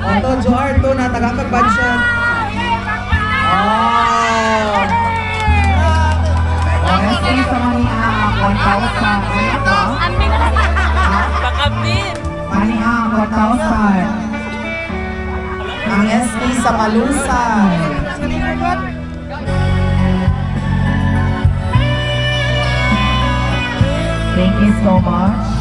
Ato, Joar, to na, tagakag-budget. Oh! Oh, SK sa Mania, 1,000. Ano ba? Pakapit! Mania, 1,000. Ang SK sa Malusan. Thank you so much.